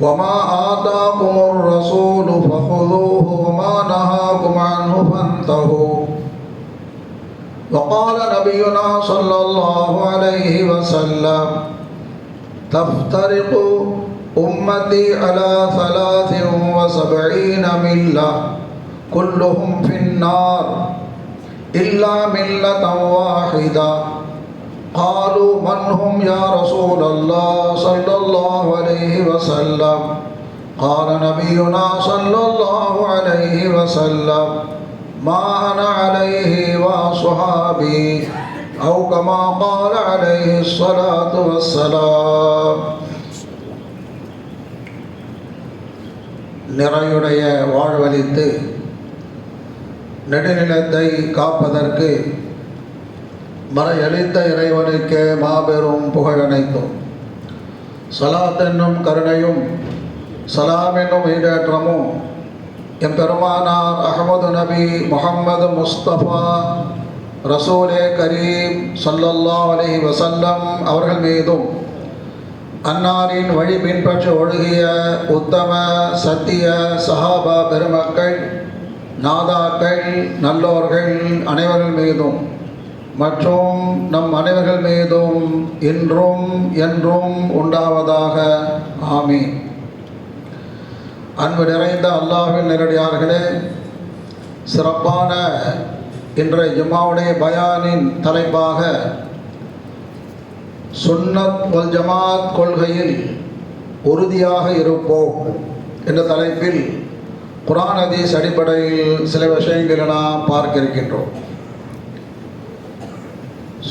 وما آتاكم الرسول فخذوه وما نهاكم عنه فانتهوا. وقال نبينا صلى الله عليه وسلم تفترق أمتي على ثلاث وسبعين ملة كلهم في النار إلا ملة واحدة. قالوا من هم يا رسول الله صلى الله عليه وسلم قال نبينا صلى الله عليه وسلم ما أنا عليه وأصحابي أو كما قال عليه الصلاة والسلام நிறையுடைய வாழ்வழித்து நெடுநிலத்தை காப்பதற்கு மறையளித்த இறைவனுக்கு மாபெரும் புகழனைத்தோம் சலாத் என்னும் கருணையும் சலாம் என்னும் ஈடேற்றமும் எம்பெருமானார் அகமது நபி முகம்மது முஸ்தபா ரசூலே கரீம் சல்லல்லா அலி வசல்லம் அவர்கள் மீதும் அன்னாரின் வழி பின்பற்றி ஒழுகிய உத்தம சத்திய சஹாபா பெருமக்கள் நாதாக்கள் நல்லோர்கள் அனைவர்கள் மீதும் மற்றும் நம் அனைவர்கள் மீதும் இன்றும் என்றும் உண்டாவதாக. ஆமி அன்பு நிறைந்த அல்லாஹின் நேரடியார்களே சிறப்பான இன்றைய ஜுமாவுடைய பயானின் தலைப்பாக சுன்னத் வல் ஜமாத் கொள்கையில் உறுதியாக இருப்போம் என்ற தலைப்பில் குரான் அதீஸ் அடிப்படையில் சில விஷயங்களை நாம் பார்க்க இருக்கின்றோம்.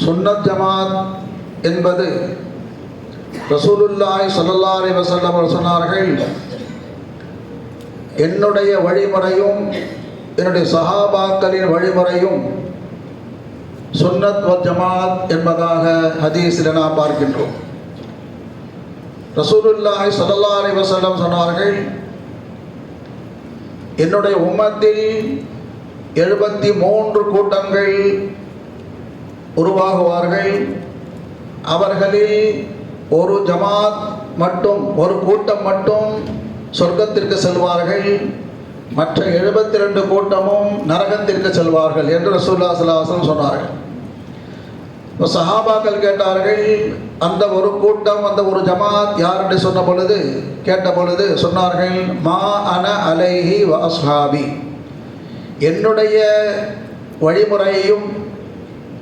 சுன்னத் ஜமாத் என்பது ரசூலுல்லாய் சல்லல்லா அலி வசல்லம் சொன்னார்கள் என்னுடைய வழிமுறையும் என்னுடைய சஹாபாக்களின் வழிமுறையும் சுன்னத் ஜமாத் என்பதாக ஹதீஸில் நாம் பார்க்கின்றோம். ரசூலுல்லாய் சல்லல்லா அலி வசல்லம் சொன்னார்கள் என்னுடைய உம்மத்தில் எழுபத்தி மூன்று கூட்டங்கள் உருவாகுவார்கள். அவர்களில் ஒரு ஜமாத் மட்டும் ஒரு கூட்டம் மட்டும் சொர்க்கத்திற்கு செல்வார்கள். மற்ற எழுபத்தி ரெண்டு கூட்டமும் நரகத்திற்கு செல்வார்கள் என்று ரசூல்லா சலாஹம் சொன்னார்கள். இப்போ சஹாபாக்கள் கேட்டார்கள் அந்த ஒரு கூட்டம் அந்த ஒரு ஜமாத் யார் என்று சொன்ன பொழுது கேட்ட பொழுது சொன்னார்கள் மா அன அலைஹி வஸ்ஹாபி என்னுடைய வழிமுறையையும்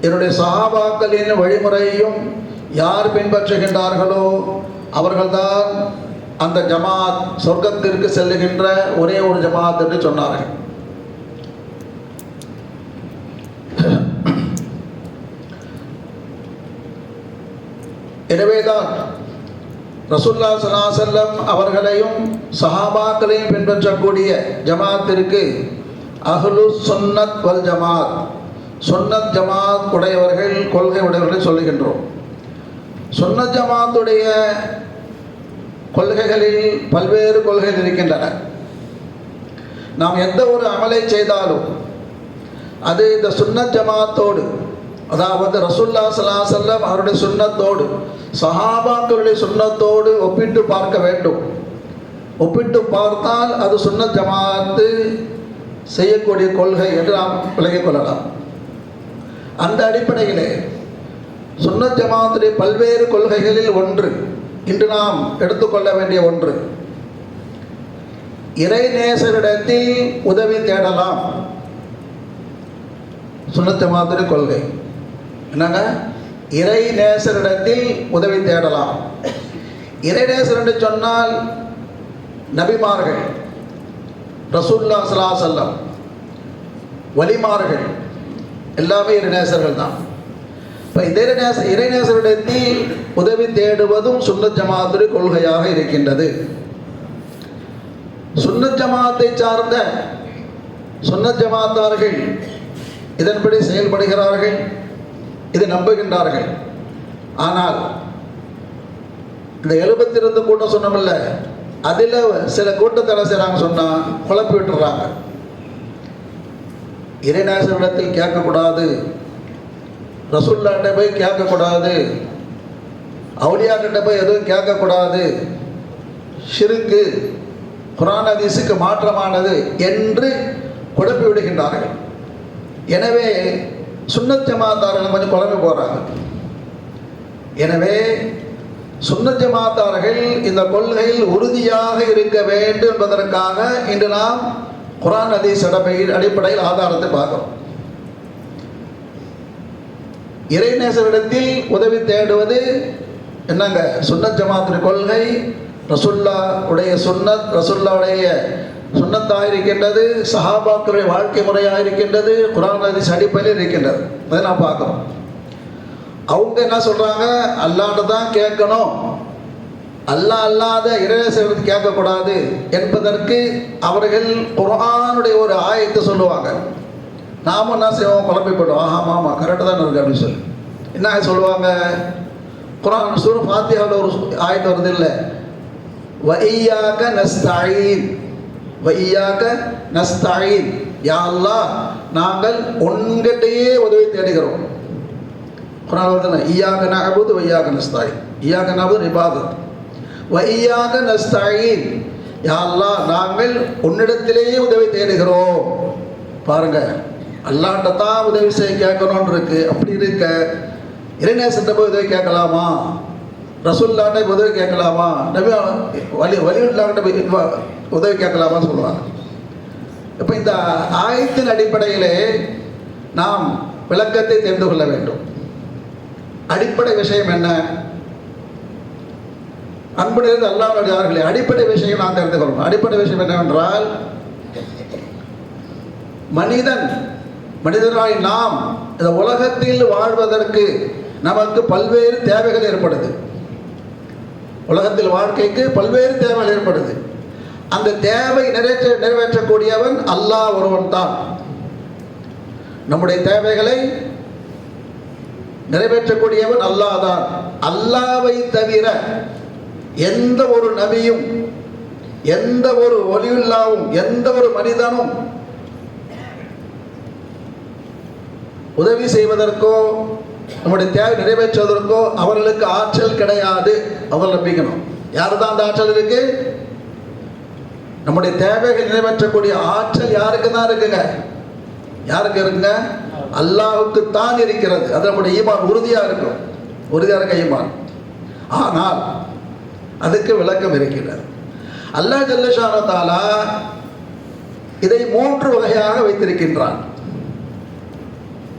என்னுடைய சஹாபாக்களின் வழிமுறையும் யார் பின்பற்றுகின்றார்களோ அவர்கள்தான் அந்த ஜமாத் சொர்க்கத்திற்கு செல்லுகின்ற ஒரே ஒரு ஜமாத் என்று சொன்னார்கள். எனவேதான் ரசுல்லா சலாசல்லம் அவர்களையும் சஹாபாக்களையும் பின்பற்றக்கூடிய ஜமாத்திற்கு அஹ்லு சுன்னத் வல் ஜமாத் சுன்னத் ஜமாத் உடையவர்கள் கொள்கை உடையவர்கள் சொல்லுகின்றோம். சுன்னத் ஜமாத்துடைய கொள்கைகளில் பல்வேறு கொள்கைகள் இருக்கின்றன. நாம் எந்த ஒரு அமலை செய்தாலும் அது இந்த சுன்னத் ஜமாத்தோடு அதாவது ரசுல்லா சலாசல்லம் அவருடைய சுண்ணத்தோடு சஹாபாக்களுடைய சுண்ணத்தோடு ஒப்பிட்டு பார்க்க வேண்டும். ஒப்பிட்டு பார்த்தால் அது சுன்னத் ஜமாத்து செய்யக்கூடிய கொள்கை என்று நாம் விலகிக் கொள்ளலாம். அந்த அடிப்படையிலே சுன்னத் ஜமாத்துடைய பல்வேறு கொள்கைகளில் ஒன்று இன்று நாம் எடுத்துக்கொள்ள வேண்டிய ஒன்று. இறைநேசரிடத்தில் உதவி தேடலாம். சுன்னத் மாதிரி கொள்கை. என்னங்க? இறை நேசரிடத்தில் உதவி தேடலாம். இறை நேசர் என்று சொன்னால் நபிமார்கள் ரசூல்லா சலா செல்லம் வலிமார்கள். எல்லாமே இறைநேசர்கள் தான். இப்போ இறைநேச இறைநேசரிடத்தில் உதவி தேடுவதும் சுன்னத் ஜமாத்துடைய கொள்கையாக இருக்கின்றது. சுன்னத் ஜமாத்தை சார்ந்த சுன்னத் ஜமாத்தார்கள் இதன்படி செயல்படுகிறார்கள் இது நம்புகின்றார்கள். ஆனால் இந்த எழுபத்தி ரெண்டு கூட்டம் சொன்னமில்ல அதில் சில கூட்டத்தை செய்கிறாங்க சொன்னால் குழப்பி விட்டுறாங்க. இறைநேசனிடத்தில் கேட்கக்கூடாது. ரசுல்லாட்ட போய் கேட்கக்கூடாது. அவளியாக்கிட்ட போய் எதுவும் கேட்கக்கூடாது. ஷிருக்கு குரான் அதிசுக்கு மாற்றமானது என்று குழப்பி விடுகின்றார்கள். எனவே சுன்னத் கொஞ்சம் குழம்பி போகிறாங்க எனவே சுன்னத் இந்த கொள்கையில் உறுதியாக இருக்க வேண்டும் என்பதற்காக இன்று நாம் குரான் ஹதீஸ் அடிப்படையில் அடிப்படையில் ஆதாரத்தை பார்க்கிறோம் இறைநேசரிடத்தில் உதவி தேடுவது என்னங்க சுன்னத் ஜமாத்தின் கொள்கை ரசுல்லா உடைய சுன்னத் ரசுல்லாவுடைய சுன்னத்தாக இருக்கின்றது சஹாபாக்களுடைய வாழ்க்கை முறையாக இருக்கின்றது குரான் அதிஸ் அடிப்படையில் இருக்கின்றது அதை நான் பார்க்குறோம் அவங்க என்ன சொல்கிறாங்க அல்லாட்ட தான் கேட்கணும் அல்லாஹ் அல்லாத இறைநேசர்களுக்கு கேட்கக்கூடாது என்பதற்கு அவர்கள் குரானுடைய ஒரு ஆயத்தை சொல்லுவாங்க. நாமும் என்ன செய்வோம்? குழம்பி போய்டுவோம் ஆமாம் ஆமாம் கரெக்டாக தான் இருக்கு அப்படின்னு சொல்லி. என்ன சொல்லுவாங்க? குரான் சூர ஃபாத்தியாவில் ஒரு ஆயத்து வருது இல்லை? வையாக நஸ்தாயின் வையாக நஸ்தாயின் யா நாங்கள் உன்கிட்டயே உதவி தேடுகிறோம். குரான் வருதுல்ல ஈயாக நகபூது வையாக நஸ்தாயின் ஈயாக நபுது நிபாதத் வையாக நஸ்தாயின் யா நாங்கள் உன்னிடத்திலேயே உதவி தேடுகிறோம். பாருங்க அல்லாட்ட தான் உதவி செய்ய கேட்கணும்னு இருக்கு. அப்படி இருக்க இறைநேசத்தை போய் உதவி கேட்கலாமா? ரசூல்லாட்ட உதவி கேட்கலாமா? நபி வலி வலியுள்ளாட்ட போய் உதவி கேட்கலாமான்னு சொல்லுவாங்க. இப்போ இந்த ஆயத்தின் அடிப்படையிலே நாம் விளக்கத்தை தெரிந்து கொள்ள வேண்டும். அடிப்படை விஷயம் என்ன? அன்பிலிருந்து அல்லாவுடைய அவர்களை அடிப்படை விஷயம் நாம் தெரிந்து கொள்ளணும் அடிப்படை விஷயம் என்னவென்றால் மனிதன் மனிதனாய் நாம் இந்த உலகத்தில் வாழ்வதற்கு நமக்கு பல்வேறு தேவைகள் ஏற்படுது. உலகத்தில் வாழ்க்கைக்கு பல்வேறு தேவைகள் ஏற்படுது. அந்த தேவை நிறைவேற்ற நிறைவேற்றக்கூடியவன் அல்லாஹ் ஒருவன் தான். நம்முடைய தேவைகளை நிறைவேற்றக்கூடியவன் அல்லாஹ் தான். அல்லாவை தவிர எந்த ஒரு நபியும் எந்த ஒரு ஒலியுல்லாவும் எந்த ஒரு மனிதனும் உதவி செய்வதற்கோ நம்முடைய தேவை நிறைவேற்றுவதற்கோ அவர்களுக்கு ஆற்றல் கிடையாது. அவர்கள் நம்பிக்கணும். யார் தான் அந்த ஆற்றல் இருக்கு? நம்முடைய தேவைகள் நிறைவேற்றக்கூடிய ஆற்றல் யாருக்கு தான் இருக்குங்க? யாருக்கு இருக்குங்க? அல்லாஹுக்கு தான் இருக்கிறது. அது நம்முடைய ஈமான் உறுதியாக இருக்கும். உறுதியாக இருக்க ஈமான். ஆனால் அதுக்கு விளக்கம் இருக்கிறார். அல்லாஹ் ஜல்லஷானத்தாலா இதை மூன்று வகையாக வைத்திருக்கின்றான்.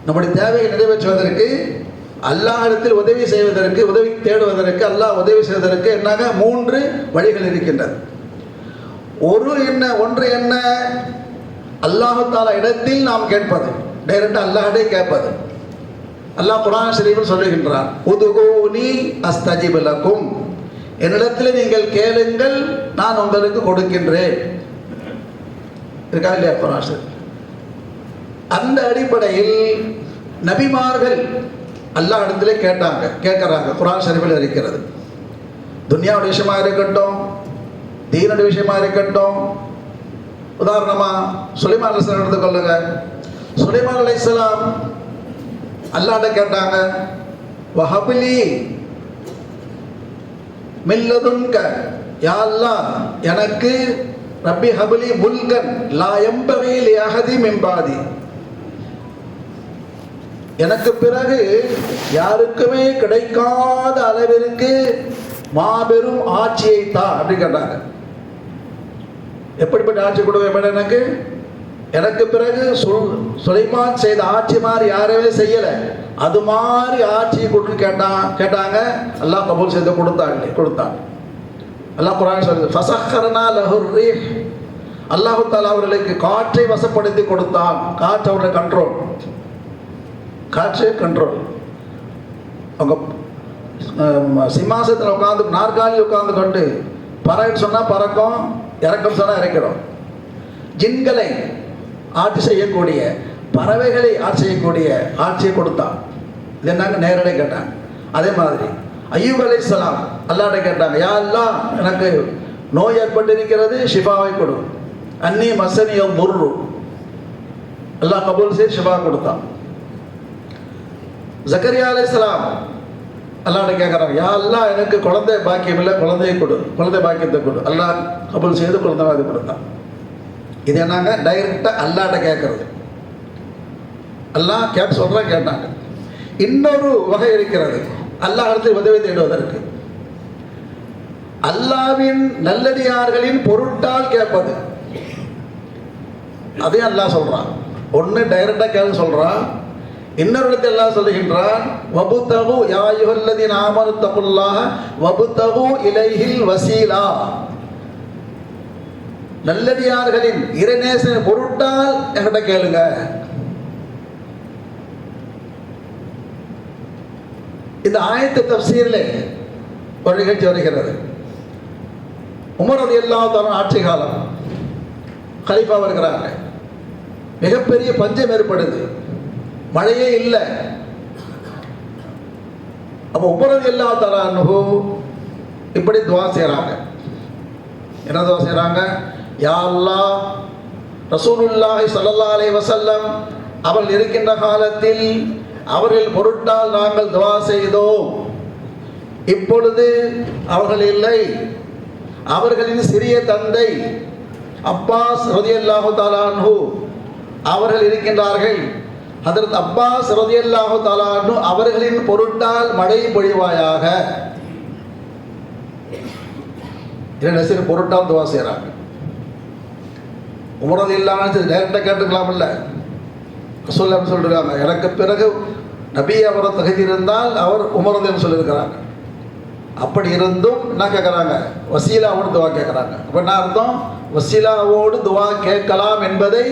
நம்முடைய தேவையை நிறைவேற்றுவதற்கு அல்லாஹிடத்தில் உதவி செய்வதற்கு உதவி தேடுவதற்கு அல்லாஹ் உதவி செய்வதற்கு என்னங்க மூன்று வழிகள் இருக்கின்றது ஒரு என்ன ஒன்று என்ன? அல்லாஹால இடத்தில் நாம் கேட்பது. டைரக்டாக அல்லாஹ்டே கேட்பது. அல்லாஹ் குரான் ஷரீஃபில் சொல்லுகின்றான் உதுகூனி அஸ்தஜிபலக்கும் என்னிடத்தில் நீங்கள் கேளுங்கள் நான் உங்களுக்கு கொடுக்கின்றேன். இருக்கா இல்லையா குரான் அந்த அடிப்படையில் நபிமார்கள் எல்லா இடத்துல கேட்டாங்க கேட்குறாங்க குரான் சரிவில் இருக்கிறது. துன்யாவோட விஷயமா இருக்கட்டும் தீனோட விஷயமா இருக்கட்டும் உதாரணமா சுலைமான் அலிஸ்லாம் எடுத்துக்கொள்ளுங்க சுலைமான் இஸ்லாம் அல்லாட்ட கேட்டாங்க வஹபிலி மில்லதுன்க. யா எனக்கு ரப்பி ஹபுலி முல்கன் லா எம்பவே லி மெம்பாதி எனக்கு பிறகு யாருக்குமே கிடைக்காத அளவிற்கு மாபெரும் ஆட்சியை தா அப்படி கேட்டாங்க. எப்படிப்பட்ட ஆட்சி கொடுக்க எனக்கு? எனக்கு பிறகு சுலைமான் செய்த ஆட்சி மாதிரி யாருமே செய்யலை. அது மாதிரி ஆட்சியை கொடுன்னு கேட்டான் கேட்டாங்க அல்லாஹ் கபூல் செய்து கொடுத்தாங்க கொடுத்தாங்க எல்லாம் குரான் சொல்லுது ஃபசஹர்னா லஹுர்ரி அல்லாஹு தாலா அவர்களுக்கு காற்றை வசப்படுத்தி கொடுத்தான். காற்று அவருடைய கண்ட்ரோல் காற்று கண்ட்ரோல் அவங்க சிம்மாசத்தில் உட்காந்து நாற்காலியில் உட்காந்து கொண்டு பறக்க சொன்னால் பறக்கும் இறக்கம் சொன்னால் இறக்கிறோம். ஜின்களை ஆட்சி செய்யக்கூடிய பறவைகளை ஆட்சி செய்யக்கூடிய ஆட்சியை கொடுத்தான். இது என்னங்க நேரடியாக கேட்டாங்க. அதே மாதிரி ஐயூப் அலை சலாம் அல்லாட கேட்டாங்க யா எனக்கு நோய் ஏற்பட்டிருக்கிறது ஷிஃபாவை கொடு. அன்னி மசனியம் முர்ரு. அல்லாஹ் கபூல் செய்து ஷிஃபா கொடுத்தான். ஜக்கரியா அலை சலாம் அல்லாட கேட்குறாங்க யா எனக்கு குழந்தை பாக்கியம் இல்லை குழந்தையை கொடு. குழந்தை பாக்கியத்தை கொடு. அல்லாஹ் கபூல் செய்து குழந்தை பாக்கியம் கொடுத்தான் இது என்னங்க? டைரெக்டாக அல்லாட்ட கேட்கறது அல்லாஹ் கேட்டு சொல்கிறா கேட்டாங்க. இன்னொரு வகை இருக்கிறது. அல்லாஹ் உதவி தேடுவதற்கு. அல்லாவின் நல்லடியார்களின் பொருட்டால் கேட்பது. அதையும் அல்லாஹ் சொல்றான். ஒன்று டைரக்டாக கேட்க சொல்றான். இன்னொரு இடத்தில் எல்லாம் சொல்லுகின்றான் வபுத்தகு யாயுகல்லதி ஆமனு தகுல்லாக வபுத்தகு இலைஹில் வசீலா. நல்லடியார்களின் இறைநேச பொருட்டால் என்கிட்ட கேளுங்க. இந்த ஆயத்து தப்சீரில் ஒரு நிகழ்ச்சி வருகிறது. உமரது எல்லா தரம் ஆட்சி காலம் கலிஃபா வருகிறாங்க. மிகப்பெரிய பஞ்சம் ஏற்படுது. மழையே இல்லை. அப்போ உமரது எல்லா தரானு இப்படி துவா செய்கிறாங்க என்ன துவா செய்கிறாங்க யா அல்லாஹ் ரசூலுல்லாஹி சல்லல்லா அலை வசல்லம் அவள் இருக்கின்ற காலத்தில் அவர்கள் பொருட்டால் நாங்கள் துவா செய்தோம். இப்பொழுது அவர்கள் இல்லை. அவர்களின் சிறிய தந்தை அப்பாஸ் ரதியல்லாஹு தாலான்ஹு அவர்கள் இருக்கின்றார்கள். அதற்கு அப்பாஸ் ரதியல்லாஹு தாலானு அவர்களின் பொருட்டால் மழை பொழிவாயாக. இரண்டு சிறு பொருட்டால் துவா செய்கிறாங்க உமரது இல்லாமல் நேரத்தை கேட்டுக்கலாம் இல்லை சொல்ல சொல்லிருக்காங்க எனக்கு பிறகு நபி அவரை தகுதி இருந்தால் அவர் உமரதுன்னு சொல்லியிருக்கிறாங்க. அப்படி இருந்தும் என்ன கேட்குறாங்க வசீலாவோடு துவா கேட்குறாங்க அப்போ என்ன அர்த்தம்? வசீலாவோடு துவா கேட்கலாம் என்பதை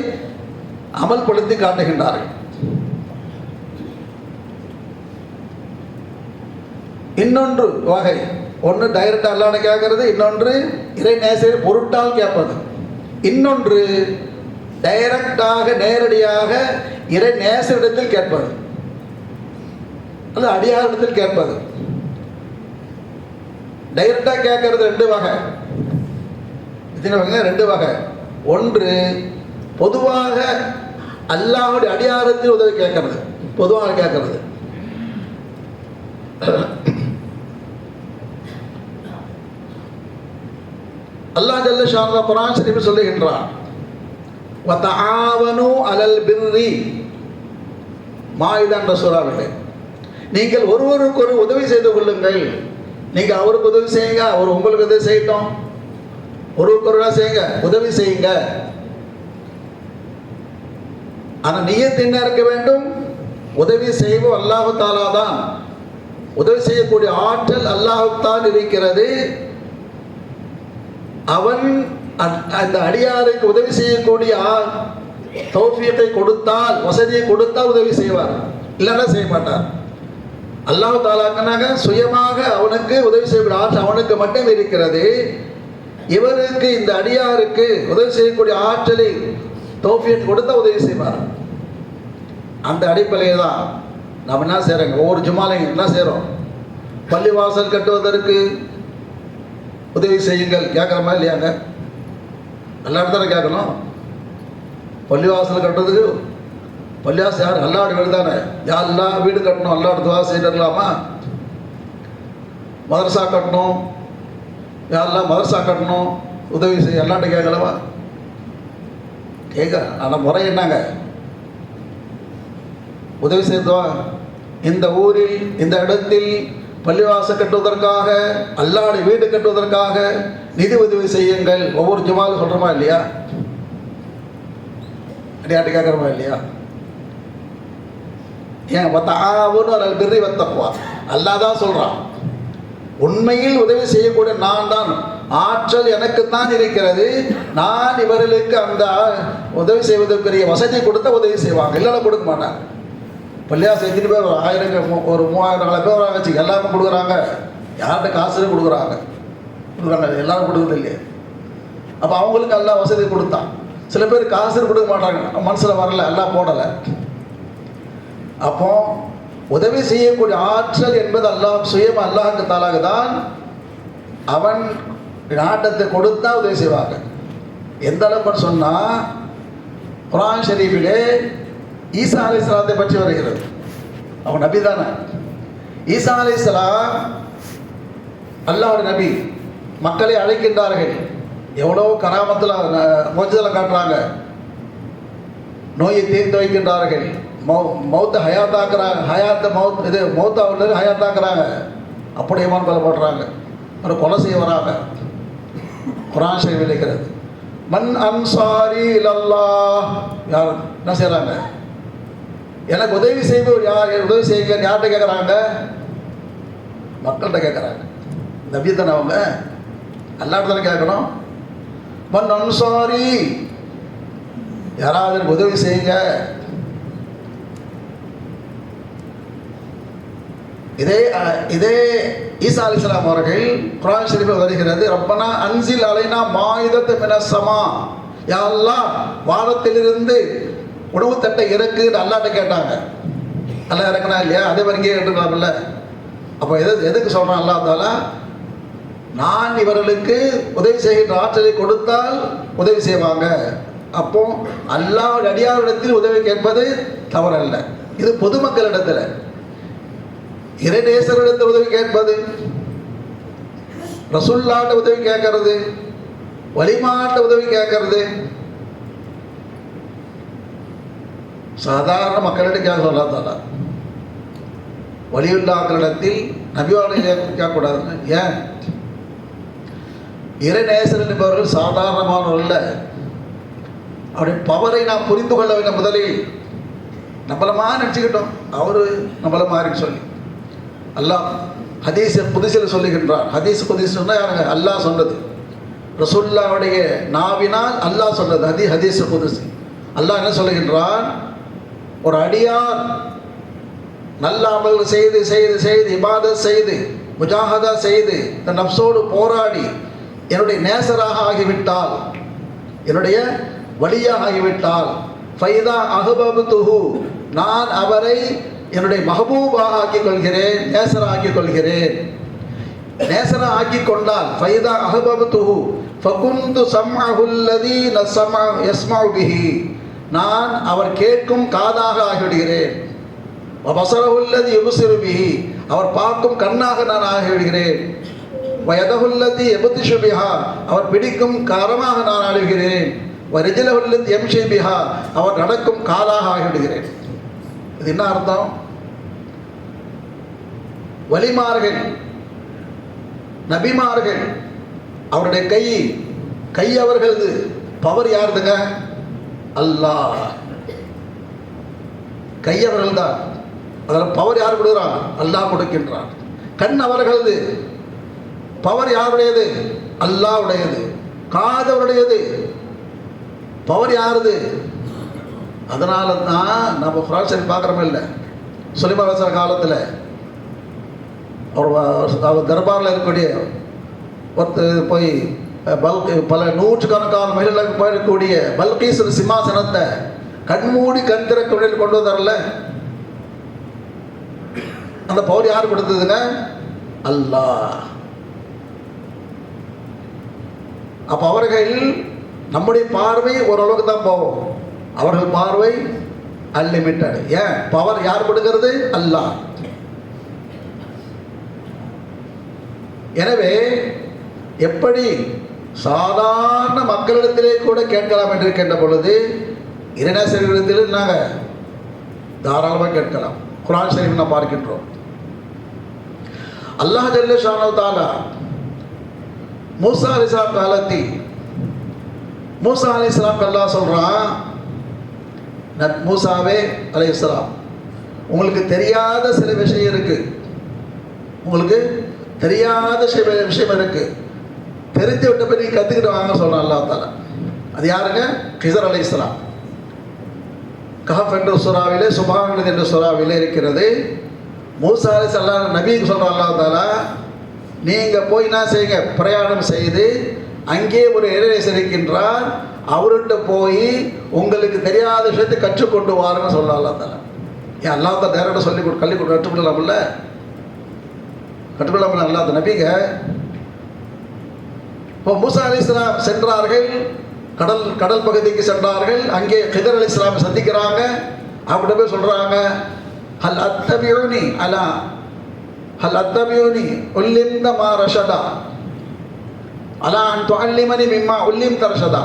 அமல்படுத்தி காட்டுகின்றார்கள். இன்னொன்று வகை. ஒன்று டைரக்டாக அல்லாட கேட்கறது இன்னொன்று இறை நேசர் பொருட்டால் கேட்பது. இன்னொன்று டைரக்டாக நேரடியாக இறை நேசரிடத்தில் கேட்பது. அது அடியாரிடத்தில் கேட்பது. டைரக்டாக கேட்கறது ரெண்டு வகை. இத்தனை வகை ரெண்டு வகை. ஒன்று பொதுவாக அல்லாஹுடைய அடியாரத்தில் உதவி கேட்கறது. பொதுவாக கேட்கறது. அல்லாஹ் ஜல்ல ஷானு குரான் ஷரீஃப் சொல்லுகின்றான். வதஆவனு அலல் பிர்ரி. மாயுதான் ரசூலாவில்லை நீங்கள் ஒருவருக்கு ஒரு உதவி செய்து கொள்ளுங்கள். நீங்கள் அவருக்கு உதவி செய்யுங்க அவர் உங்களுக்கு உதவி செய்யட்டும். ஒருவருக்கு ஒரு செய்யுங்க உதவி செய்யுங்க. ஆனால் நீயே என்ன இருக்க வேண்டும்? உதவி செய்வோம் அல்லாஹு தாலா தான். உதவி செய்யக்கூடிய ஆற்றல் அல்லாஹுத்தான் இருக்கிறது. அவன் அந்த அடியாருக்கு உதவி செய்யக்கூடிய ஆ- தௌஃபியத்தை கொடுத்தால் வசதியை கொடுத்தால் உதவி செய்வார். இல்லைன்னா செய்ய மாட்டார். அல்லாஹ் தாலாக்கனாக சுயமாக அவனுக்கு உதவி செய்யக்கூடிய ஆற்றல் அவனுக்கு மட்டும் இருக்கிறது. இவருக்கு இந்த அடியாருக்கு உதவி செய்யக்கூடிய ஆற்றலை தௌஃபியத் கொடுத்தா உதவி செய்வார். அந்த அடிப்படையில் தான் நம்ம என்ன செய்கிறோங்க ஒவ்வொரு ஜுமாலையும் என்ன செய்கிறோம் பள்ளிவாசல் கட்டுவதற்கு உதவி செய்யுங்கள். கேட்குற மாதிரி இல்லையாங்க எல்லா இடத்துல கேட்கணும்? பள்ளிவாசல் கட்டுறதுக்கு பள்ளிவாசல் யார்? அல்லாடு வீடு தானே எல்லா வீடு கட்டணும்? அல்லாடு துவா செய்யலாமா மதரசா கட்டணும். யாரெல்லாம் மதரசா கட்டணும்? உதவி செய்ய எல்லாட்ட கேட்கலவா? கேட்க ஆனால் முறை என்னங்க? உதவி செய்தவா இந்த ஊரில் இந்த இடத்தில் பள்ளிவாசம் கட்டுவதற்காக அல்லாடி வீடு கட்டுவதற்காக நிதி உதவி செய்யுங்கள். ஒவ்வொரு ஜுமாலும் சொல்கிறோமா இல்லையா? அடியாட்டு கேட்குறோமா இல்லையா? ஏன் வத்தாவுன்னு ஒரு பிரி வத்தப்பா அல்லாஹ் தான் சொல்கிறான் உண்மையில் உதவி செய்யக்கூடிய நான் தான். ஆற்றல் எனக்கு தான் இருக்கிறது. நான் இவர்களுக்கு அந்த உதவி செய்வதற்குரிய வசதி கொடுத்த உதவி செய்வாங்க. இல்லைன்னா கொடுக்க மாட்டாங்க. பள்ளியாசம் எத்தனை பேர் ஒரு ஆயிரம் ஒரு மூவாயிரம் நாலு பேர் வராங்க வச்சு எல்லாமே கொடுக்குறாங்க. யார்கிட்ட காசு கொடுக்குறாங்க. கொடுக்குறாங்க. எல்லாரும் கொடுக்குறது இல்லையே. அப்போ அவங்களுக்கு எல்லா வசதி கொடுத்தான். சில பேர் காசு கொடுக்க மாட்டாங்க. மனசில் வரல எல்லாம் போடலை. அப்போ உதவி செய்யக்கூடிய ஆற்றல் என்பது அல்லாஹ் சுயம் அல்லாஹுக்கு தாலாக தான் அவன் நாட்டத்தை கொடுத்தா உதவி செய்வாங்க. எந்த அளவுக்கு சொன்னால் குரான் ஷெரீஃபிலே ஈசா அலி சலாத்தை பற்றி வருகிறது. அவன் நபி தானே. ஈசா அலி சலாம் அல்லாவுடைய நபி. மக்களை அழைக்கின்றார்கள். எவ்வளோ கராமத்தில் மோச்சதில் காட்டுறாங்க. நோயை தீர்த்து வைக்கின்றார்கள். மௌ மௌத்த ஹயாத்தாக்குறாங்க ஹயாத்த மௌத் இது மௌத்தா உள்ளது ஹயாத்தாக்குறாங்க. அப்படி ஏமான் கொலை போடுறாங்க ஒரு கொலை செய்ய வராங்க குரான் செய்ய விளைக்கிறது மன் அன்சாரி லல்லா யார் என்ன செய்கிறாங்க எனக்கு உதவி செய்வோர் யார்? உதவி செய்யுங்க. யார்கிட்ட கேட்குறாங்க மக்கள்கிட்ட கேட்குறாங்க நபி தானே அவங்க எல்லா கேட்கணும். மண் அன்சாரி யாராவது எனக்கு உதவி செய்யுங்க. இதே இதே ஈசா அலிஸ்லாம் அவர்கள் குரான் ஷரீஃபில் வருகிறது. ரப்பனா அன்சில் அலைனா மாயுதத்து மினசமா யாரெல்லாம் வானத்திலிருந்து உணவு தட்டை இறக்குன்னு அல்லாட்ட கேட்டாங்க. நல்லா இறக்குனா இல்லையா? அதே மாதிரி இங்கே கேட்டுக்கலாம்ல அப்போ எது எதுக்கு சொல்கிறான் அல்லாத்தாலா நான் இவர்களுக்கு உதவி செய்கின்ற ஆற்றலை கொடுத்தால் உதவி செய்வாங்க. அப்போ அல்லாஹ் அடியாரிடத்தில் உதவி கேட்பது தவறல்ல. இது பொதுமக்களிடத்தில். இறைநேசரிடத்தில் உதவி கேட்பது. ரசுல்லாட்ட உதவி கேட்கறது. வலிமாட்ட உதவி கேட்கறது. சாதாரண மக்களிடம் கேட்க சொல்லாதால வலியுல்லாக்களிடத்தில் நபிவாளை கேட்கக்கூடாதுன்னு ஏன்? இறைநேசன் என்பவர்கள் சாதாரணமானவர்கள் அல்ல. அவருடைய பவரை நாம் புரிந்து கொள்ள வேண்டும் முதலில். நம்மளமா நினச்சிக்கிட்டோம். அவர் நம்மள மாறின்னு சொல்லி. அல்லாஹ் ஹதீஸ் புதுசில் சொல்லுகின்றார் ஹதீஸ் புதுசு சொன்னால் யாருங்க? அல்லாஹ் சொன்னது. ரசுல்லாவுடைய நாவினால் அல்லாஹ் சொன்னது. ஹதி ஹதீஸ் புதுசு. அல்லாஹ் என்ன சொல்லுகின்றான்? ஒரு அடியார் நல்ல அமல் செய்து செய்து செய்து இபாதத் செய்து முஜாஹதா செய்து தன் நப்சோடு போராடி என்னுடைய நேசராக ஆகிவிட்டால் என்னுடைய வழியாக ஆகிவிட்டால் ஃபைதா அஹபபு துஹு நான் அவரை என்னுடைய மஹபூபாக ஆக்கிக் கொள்கிறேன் நேசராக ஆக்கிக் கொள்கிறேன். நேசரா ஆக்கிக் கொண்டால் ஃபைதா அஹபபு துஹு ஃபகுந்து சம்அஹுல்லதி நஸ்மா யஸ்மஉ பிஹி. நான் அவர் கேட்கும் காதாக ஆகிவிடுகிறேன். வசரவுள்ளது எபுசிறுபி அவர் பார்க்கும் கண்ணாக நான் ஆகிவிடுகிறேன். வயதகுல்லதி எபுத்திஷு பிஹா அவர் பிடிக்கும் கரமாக நான் ஆடுகிறேன் வரிஜலகுல்லதி எம்ஷி பிஹா அவர் நடக்கும் காலாக ஆகிவிடுகிறேன். இது என்ன அர்த்தம்? வலிமார்கள் நபிமார்கள் அவருடைய கை கை அவர்களது பவர் யாருதுங்க? அல்லாஹ். கை அவர்கள் தான் அதில் பவர் யார் கொடுக்குறான் அல்லாஹ் கொடுக்கின்றான். கண் அவர்களது. பவர் யாருடையது? அல்லாவுடையது காதவருடையது. பவர் யாருது? அதனால தான் நம்ம குரான் சரி பார்க்குறோமே இல்லை. சுலிமரச காலத்தில் அவர் அவர் தர்பாரில் இருக்கக்கூடிய ஒருத்தர் போய் பல்க் பல நூற்றுக்கணக்கான மகிழ்ச்சிக்கு போயிருக்கக்கூடிய பல்கீஸ்வர சிம்மாசனத்தை கண்மூடி கண் திறக்கூடிய கொண்டு வந்தார்ல? அந்த பவர் யார் கொடுத்ததுங்க? அல்லாஹ். அப்போ அவர்கள் நம்முடைய பார்வை ஓரளவுக்கு தான் போவோம் அவர்கள் பார்வை அன்லிமிட்டட் ஏன்? பவர் யார் கொடுக்கிறது? அல்லாஹ். எனவே எப்படி சாதாரண மக்களிடத்திலே கூட கேட்கலாம் என்று இருக்கின்ற பொழுது இரணேசர்களிடத்தில் நாங்கள் தாராளமாக கேட்கலாம். குரான் ஷரீஃப் நாம் பார்க்கின்றோம். அல்லாஹ் ஜல்ல ஷானு தாலா மூசா அலிஸ்லாம் காலத்தி மூசா அலிஸ்லாம் அல்லாஹ் சொல்கிறான் நத் மூசாவே இஸ்லாம் உங்களுக்கு தெரியாத சில விஷயம் இருக்கு. உங்களுக்கு தெரியாத சில விஷயம் இருக்கு. தெரிஞ்ச விட்ட போய் நீங்கள் கற்றுக்கிட்டு வாங்க சொல்கிறான் அல்லா தால. அது யாருங்க? கிசர் இஸ்லாம் கஹப் என்ற சுறாவிலே சுபானது என்ற சுறாவிலே இருக்கிறது. மூசா அலி சல்லாம் நபிக்கு சொல்கிறான் அல்லா தாலா நீங்கள் போய் என்ன செய்யுங்க? பிரயாணம் செய்து அங்கே ஒரு இறைநேசர் இருக்கின்றார் அவர்கிட்ட போய் உங்களுக்கு தெரியாத விஷயத்தை கற்றுக்கொண்டு வாருன்னு சொல்ல அல்லா தாலா. ஏன் அல்லா தான் நேரத்தை சொல்லி கொடு கல்வி கொடு கற்றுக்கொள்ளலாம்ல கற்றுக்கொள்ளாமல் அல்லாத நபிங்க இப்போ மூசா அலி இஸ்லாம் சென்றார்கள். கடல் கடல் பகுதிக்கு சென்றார்கள். அங்கே ஹிதர் அலி இஸ்லாம் சந்திக்கிறாங்க. அவர்கிட்ட போய் சொல்கிறாங்க ஹல் அத்தபியோனி அலா ஹல் அத்தபியோனி ஒல்லிந்த மா ரஷதா அலா அன் துஅல்லிமனி மிம்மா ஒல்லிம் தரஷதா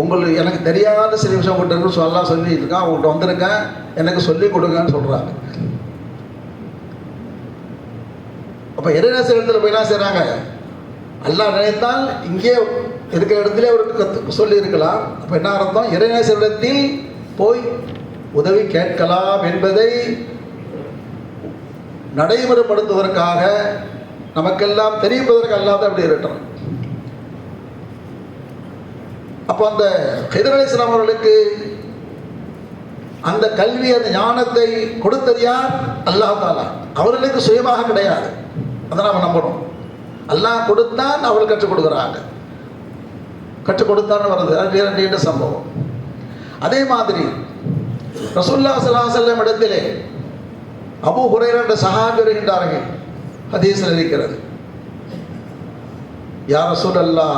உங்களுக்கு எனக்கு தெரியாத சில விஷயம் உங்கள்கிட்ட சொல்லலாம் சொல்லிட்டு இருக்கான் உங்கள்கிட்ட வந்திருக்கேன் எனக்கு சொல்லி கொடுங்கன்னு சொல்கிறாங்க அப்போ இறைநேச இடத்துல போய் என்ன செய்கிறாங்க அல்லா நினைத்தால் இங்கே இருக்கிற இடத்துல ஒரு கற்று சொல்லியிருக்கலாம். அப்போ என்ன அர்த்தம்? இறைநேசரிடத்தில் போய் உதவி கேட்கலாம் என்பதை நடைமுறைப்படுத்துவதற்காக நமக்கெல்லாம் தெரிவிப்பதற்கு அல்லாத அப்படி இருக்கிறோம் அப்போ அந்த ஹிதர் அலி இஸ்லாம் அவர்களுக்கு அந்த கல்வி அந்த ஞானத்தை கொடுத்தது யார்? அல்லாஹாலா அவர்களுக்கு சுயமாக கிடையாது. அதை நாம் நம்பணும். அல்லாஹ் கொடுத்தான் அவள் கற்றுக் கொடுக்குறாங்க. கற்றுக் கொடுத்தான்னு வருது அது நீண்ட சம்பவம். அதே மாதிரி ரசூல்லா சல்லா இடத்திலே அபு ஹுரைரா என்ற சஹாபி வருகின்றார்கள். ஹதீஸில் இருக்கிறது. யார் ரசூல் அல்லா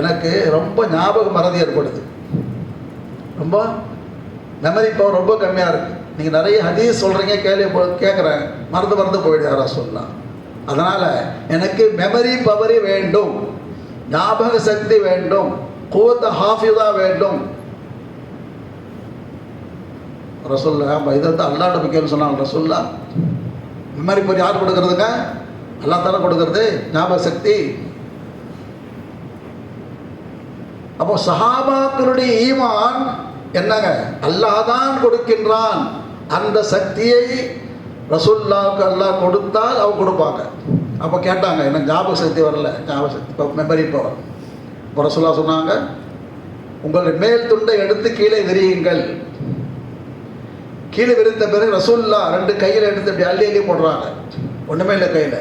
எனக்கு ரொம்ப ஞாபக மறதி ஏற்படுது. ரொம்ப மெமரி பவர் ரொம்ப கம்மியாக இருக்குது நீங்கள் நிறைய ஹதீஸ் சொல்கிறீங்க கேள்வி போ கேட்குறேன் மறந்து மறந்து போயிடு யாரா சொல்லலாம் அதனால் எனக்கு மெமரி பவரி வேண்டும் ஞாபக சக்தி வேண்டும் கூத்த ஹாஃபிதா வேண்டும். ரசோல்லா ஆமாம் இதை தான் அல்லாட்ட முக்கியம்னு சொன்னாங்க ரசோல்லா மெமரி பவர் யார் கொடுக்கறதுங்க? அல்லா தானே கொடுக்கறது ஞாபக சக்தி. அப்போ சஹாபாக்களுடைய ஈமான் என்னங்க? அல்லாஹ் தான் கொடுக்கின்றான். அந்த சக்தியை ரசுல்லாவுக்கு அல்லாஹ் கொடுத்தால் அவங்க கொடுப்பாங்க. அப்போ கேட்டாங்க என்ன ஞாபக சக்தி வரல? ஞாபக சக்தி இப்போ மெமரி பவர் இப்போ ரசுல்லா சொன்னாங்க உங்களுடைய மேல் துண்டை எடுத்து கீழே விரியுங்கள். கீழே விரித்த பிறகு ரசூல்லா ரெண்டு கையில் எடுத்து இப்படி அள்ளி அள்ளி போடுறாங்க. ஒன்றுமே இல்லை கையில்.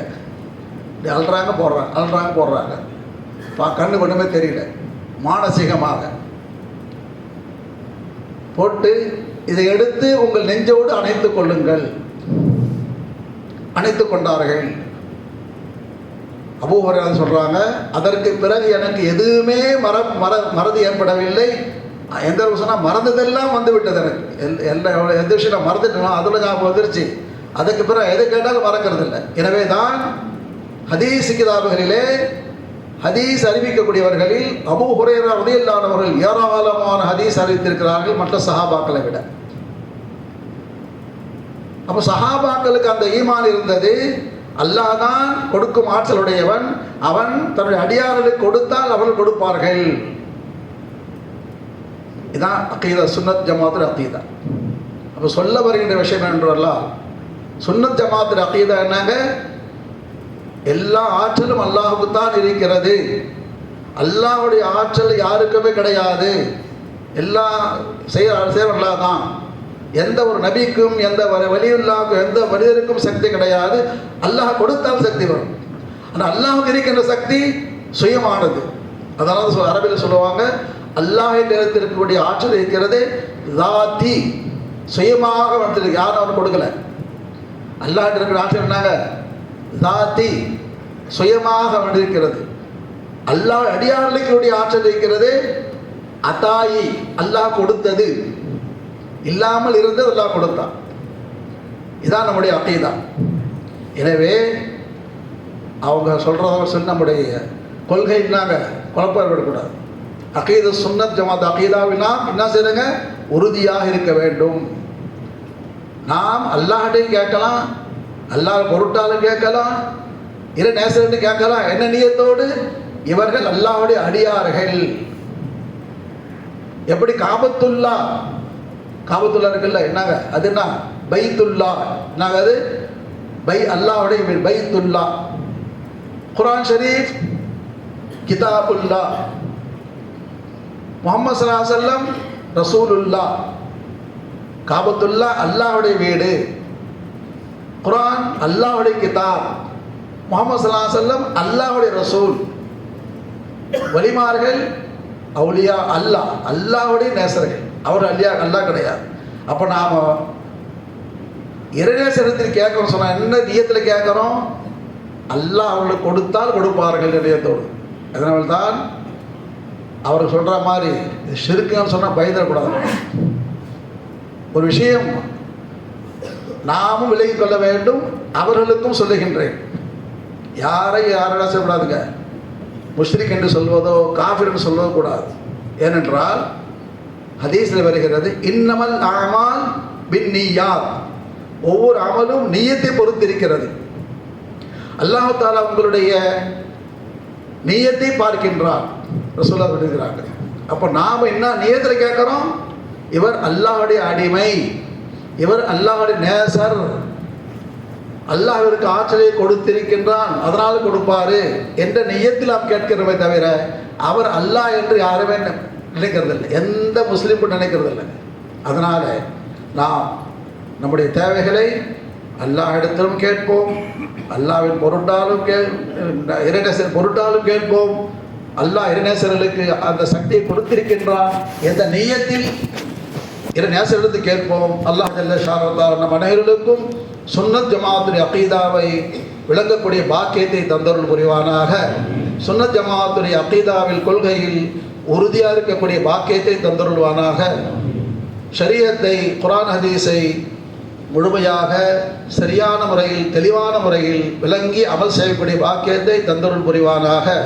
இப்படி அல்றாங்க போடுறாங்க அல்றாங்க போடுறாங்க. பா கண்ணுக்கு ஒன்றுமே தெரியல. மானசீகமாக. போட்டு இதை எடுத்து உங்கள் நெஞ்சோடு அணைத்து கொள்ளுங்கள். அணைத்து கொண்டார்கள். அபூஹரன் சொல்கிறாங்க அதற்கு பிறகு எனக்கு எதுவுமே மற மற மறதி ஏற்படவில்லை. எந்த அளவுக்கு சொன்னால் மறந்ததெல்லாம் வந்து விட்டது எனக்கு. எல் எல்லா எவ்வளோ எந்த விஷயம் நான் மறந்துட்டேனோ அதில் ஞாபகம் வந்துருச்சு. அதுக்கு பிறகு எது கேட்டாலும் மறக்கிறது இல்லை எனவே தான் ஹதீஸ் கிதாபுகளிலே ஹதீஸ் அறிவிக்கக்கூடியவர்களில் அபு ஹுரேரா உதயில்லாதவர்கள் ஏராளமான ஹதீஸ் அறிவித்திருக்கிறார்கள் மற்ற சஹாபாக்களை விட. அப்போ சஹாபாக்களுக்கு அந்த ஈமான் இருந்தது. அல்லாஹ் தான் கொடுக்கும் ஆற்றலுடையவன். அவன் தன்னுடைய அடியார்களுக்கு கொடுத்தால் அவர்கள் கொடுப்பார்கள். இதான் அக்கீதா சுன்னத் ஜமாத்துல் அக்கீதா அப்போ சொல்ல வருகின்ற விஷயம் என்றெல்லாம் சுன்னத் ஜமாத்துல் அக்கீதா என்னங்க? எல்லா ஆற்றலும் அல்லாஹுக்கு தான் இருக்கிறது. அல்லாஹுடைய ஆற்றல் யாருக்குமே கிடையாது. எல்லா செய்ய செய்வர்களா தான் எந்த ஒரு நபிக்கும் எந்த வலியுல்லாவுக்கும் எந்த மனிதருக்கும் சக்தி கிடையாது. அல்லாஹ் கொடுத்தால் சக்தி வரும். ஆனால் அல்லாஹுக்கு இருக்கின்ற சக்தி சுயமானது. அதனால சொல் சொல்லுவாங்க அல்லாஹின் நேரத்தில் இருக்கக்கூடிய ஆற்றல் இருக்கிறது தாத்தி. சுயமாக வந்து யாரும் அவன் கொடுக்கல. அல்லாஹ் இருக்கிற ஆற்றல் என்னாங்க? தாத்தி. சுயமாக வந்திருக்கிறது அல்லாஹ் அடியார்களுடைய ஆற்றல் இருக்கிறது அத்தாயி அல்லாஹ் கொடுத்தது. இல்லாமல் இருந்தது எல்லாம் கொடுத்தான். இதான் நம்முடைய அக்கீதா எனவே அவங்க சொல்கிறத சொல்லி நம்முடைய கொள்கை நாங்கள் குழப்பம் ஏற்படக்கூடாது. அகீது சுன்னத் ஜமாத் அகைதாவினா என்ன செய்யுங்க உறுதியாக இருக்க வேண்டும். நாம் அல்லாஹ்டையும் கேட்கலாம் அல்லாஹ் பொருட்டாலும் கேட்கலாம் இரு நேசர்னு கேட்கலாம். என்ன நியத்தோடு? இவர்கள் அல்லாஹுடைய அடியார்கள். எப்படி காபத்துல்லா காபத்துல்லா இருக்குல்ல என்னங்க? அது என்ன? பைத்துல்லா. என்னங்க அது? பை அல்லாவுடைய வீடு பைத்துல்லா. குரான் ஷரீஃப் கிதாபுல்லா. முகமது சலாசல்லம் ரசூலுல்லா. காபத்துல்லா அல்லாஹ்வுடைய வீடு. குரான் அல்லாவுடைய கிதாப். முகமது சலாசல்லம் அல்லாவுடைய அல்லாஹ்வுடைய ரசூல். வலிமார்கள் அவுலியா அல்லாஹ். அல்லாஹ்வுடைய நேசர்கள். அவர் அல்லியா அல்லாஹ் கிடையாது. அப்போ நாம் இரநேசரத்தில் கேட்குறோம் சொன்னால் என்ன நியத்தில் கேட்குறோம்? அல்லாஹ் அவர்களுக்கு கொடுத்தால் கொடுப்பார்கள் நிலையத்தோடு அதனால்தான் அவர் சொல்கிற மாதிரி இது சொன்னால் பயந்துடக்கூடாது. ஒரு விஷயம் நாமும் விலகிக் கொள்ள வேண்டும் அவர்களுக்கும் சொல்லுகின்றேன். யாரை யாரிடம் செய்யக்கூடாதுங்க முஷ்ரிக் என்று சொல்வதோ காஃபிர் என்று சொல்வதோ கூடாது. ஏனென்றால் ஹதீஸில் வருகிறது இன்னமல் அமால் பின் நீயாத் ஒவ்வொரு அமலும் நீயத்தை பொறுத்திருக்கிறது. அல்லாஹ் தாலா உங்களுடைய நீயத்தை பார்க்கின்றார். ரசூலா விடுகிறாங்க. அப்போ நாம் என்ன நியத்தில் கேட்குறோம்? இவர் அல்லாஹுடைய அடிமை. இவர் அல்லாஹுடைய நேசர். அல்லாஹ் இவருக்கு ஆற்றலை கொடுத்திருக்கின்றான். அதனால் கொடுப்பாரு. என்ற நியத்தில் நாம் கேட்கிறோமே தவிர அவர் அல்லாஹ் என்று யாருமே நினைக்கிறதில்லை. எந்த முஸ்லீமும் நினைக்கிறதில்லை. அதனால் நாம் நம்முடைய தேவைகளை எல்லா இடத்திலும் கேட்போம். அல்லாவின் பொருட்டாலும் கே இறைநேசர் பொருட்டாலும் கேட்போம். அல்லாஹ் இறைநேசர்களுக்கு அந்த சக்தியை கொடுத்திருக்கின்றான். எந்த நெய்யத்தில் இரு கேட்போம். அல்லாஹ் ஜல்ல ஷாரதா நம் அனைவர்களுக்கும் சுன்னத் ஜமாத்துடைய அகீதாவை விளங்கக்கூடிய பாக்கியத்தை தந்தருள் புரிவானாக. சுன்னத் ஜமாத்துடைய அகீதாவில் கொள்கையில் உறுதியாக இருக்கக்கூடிய பாக்கியத்தை தந்தருள்வானாக. ஷரியத்தை குரான் ஹதீஸை முழுமையாக சரியான முறையில் தெளிவான முறையில் விளங்கி அமல் செய்யக்கூடிய பாக்கியத்தை தந்தருள் புரிவானாக.